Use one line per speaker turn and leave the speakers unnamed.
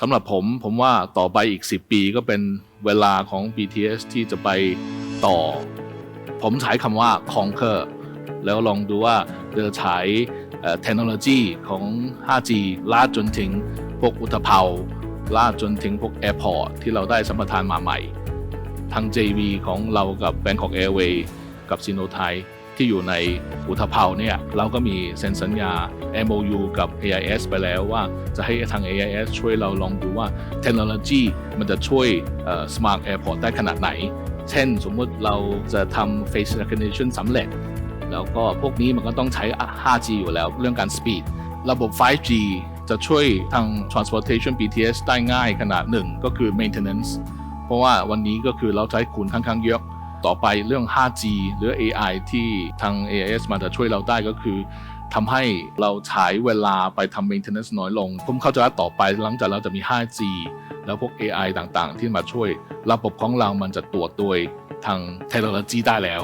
สำหรับผมผมว่าต่อไปอีก 10 ปีก็เป็นเวลาของ BTS ที่จะไปต่อ ผมใช้คำว่า conquer แล้วลองดูว่าจะใช้เอ่อเทคโนโลยีของ 5G ลาดจนถึงพวกอุตภาวลาดจนถึงพวก Airport ที่เราได้สัมปทานมาใหม่ ทาง JV ของเรากับ Bangkok Airways กับซิโนไทย ที่อยู่ในอุทภาวเนี่ยเราก็มีเซ็นสัญญา MOU กับ AIS ไปแล้วว่าจะให้ทาง AIS ช่วยเราลองดูว่าเทคโนโลยีมันจะช่วย Smart Airport ได้ขนาดไหน เช่นสมมุติเราจะทำ Face Recognition สำเร็จ แล้วก็พวกนี้มันก็ต้องใช้ 5G อยู่แล้วเรื่องการ Speed ระบบ 5G จะช่วยทาง Transportation BTS ได้ง่ายขนาดหนึ่งก็คือ Maintenance เพราะว่าวันนี้ก็คือเราใช้คูณค่อนข้างเยอะ ต่อไปเรื่อง 5G หรือ AI ที่ทาง AIS มาจะช่วยเราได้ก็คือทำให้เราใช้เวลาไปทำ maintenance น้อยลง ผมเข้าใจว่าต่อไปหลังจากเราจะมี 5G แล้วพวก AI ต่างๆ ที่มาช่วย ระบบของเรามันจะตรวจโดยทางเทคโนโลยีได้แล้ว